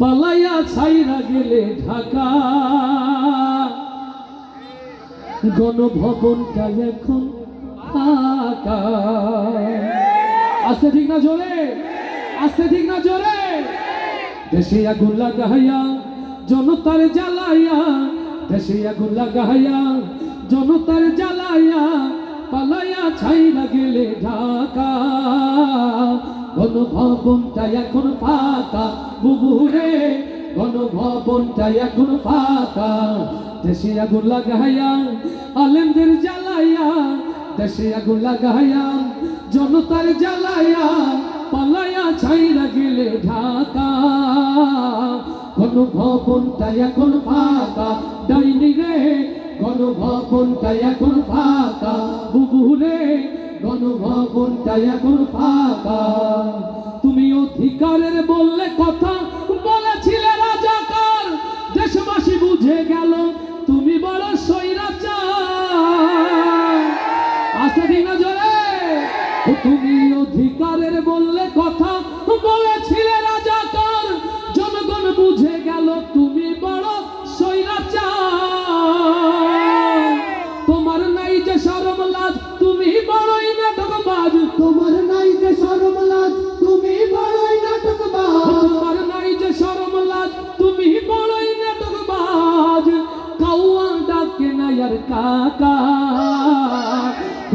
পালাইয়া ছাইরা গেলে ঢাকা। গণভবনটা এখন আস্তে ঠিক না জোরে? আস্তে ঠিক না জোরে? দেশে আগুন লাগাইয়া জনতার জ্বালাইয়া, দেশে আগুন লাগাইয়া জনতার জ্বালাইয়া পালাইয়া ছাইরা গেলে ঢাকা। গণভবনটা এখন ফাঁকা। বুবুরে, গণভবনটা এখন ফাঁকা। দেশে আগুন লাগাইয়া, আলেমদের জ্বালাইয়া দেশে আগুন লাগাইয়া, জনতার জ্বালাইয়া, পালাইয়া ছাইরা গেলে ঢাকা। গণভবনটা এখন ফাঁকা। ডাইনি রে, গণভবনটা এখন ফাঁকা। বুবুরে গণভবনটা এখন ফাঁকা। তুমি অধিকারের বললে কথা, বলেছিলে রাজাকার। দেশবাসী বুঝে গেল, তুমি বড় সৈরাচার ও তুমি অধিকারের বললে কথা, বলেছিলে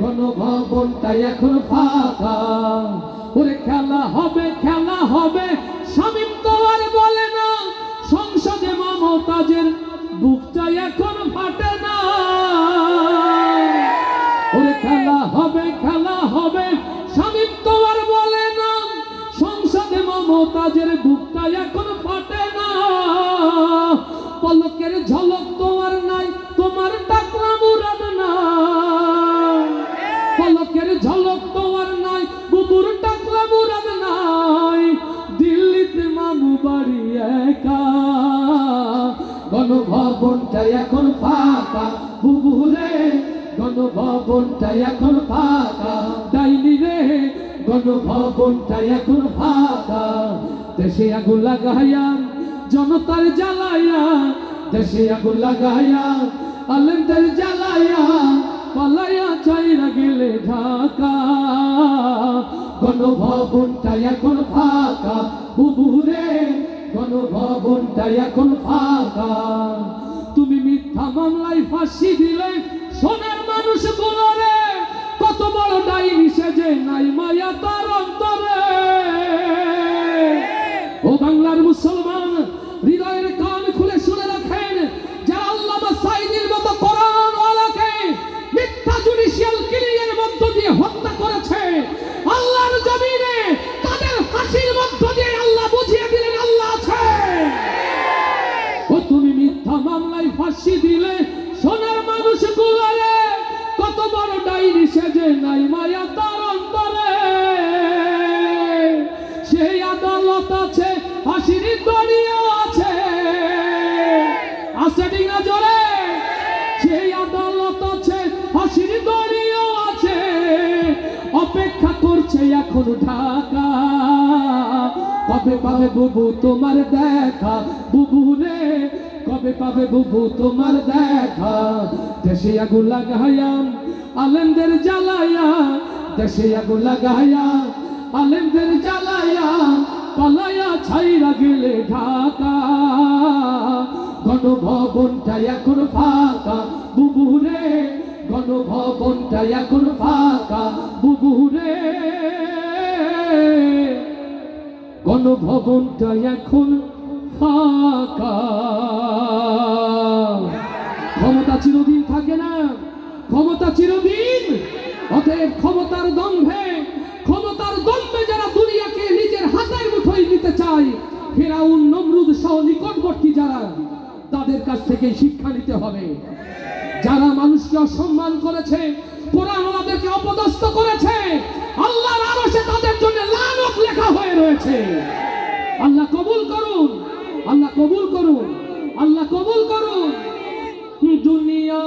গণভবনটা এখন ফাঁকা। ওরে খেলা হবে খেলা হবে স্বামী তো আর বলে না। সংসদে মমতাজের বুকটা এখন ফাটে না। ওরে খেলা হবে খেলা হবে স্বামী তো আর বলে না। সংসদে মমতাজের বুকটা এখন ফাটে না। পলকের ঝলক তো আর নাই, তোমার টাকলা গণভবনটা এখন ফাঁকা। বুবুরে গণভবনটা এখন ফাঁকা। ডাইনি রে গণভবনটা এখন ফাঁকা। দেশে আগুন লাগাইয়া, জনতার জ্বালাইয়া, দেশে আগুন লাগাইয়া, আলেমদের জ্বালাইয়া, পালাইয়া চাইরা গেলে ঢাকা। গণভবনটা এখন ফাঁকা। বুবুরে গণভবনটা এখন ফাঁকা। তুমি মিথ্যা মামলায় ফাঁসি দিলে নাই মায়া তার অন্তরে। সেই আদালত আছে ফাঁসির দড়িও আছে। আছে ঠিক না সেই আদালত আছে ফাঁসির দড়িও আছে। অপেক্ষা করছে এখন ঢাকা। কবে পাবে বুবু তোমার দেখা? বুবু রে, কবে পাবে বুবু তোমার দেখা? দেশে আগুন লাগাইয়াম। আলেমদের জ্বালাইয়া দেশে আগুন লাগাইয়া আলেমদের জ্বালাইয়া পালাইয়া ছাইরা গেলে ঢাকা। গণভবনটা এখন ফাঁকা, বুবুরে, গণভবনটা এখন ফাঁকা, বুবুরে। গণভবনটা এখন ফাঁকা। ক্ষমতা চিরদিন থাকে না। ক্ষমতা চিরদিন। অতএব ক্ষমতার দম্ভে ক্ষমতার দম্ভে যারা দুনিয়াকে নিজের হাতের মুঠোয় নিতে চায়, ফেরাউন, নমরুদ সহ নিকটবর্তী যারা, তাদের কাছ থেকে শিক্ষা নিতে হবে। যারা মানুষকে অসম্মান করেছে, কোরআন ওনাদেরকে অপদস্থ করেছে, আল্লাহর আরশে তাদের জন্য লানত লেখা হয়ে রয়েছে। আল্লাহ কবুল করুন, আল্লাহ কবুল করুন, আল্লাহ কবুল করুন। দুনিয়া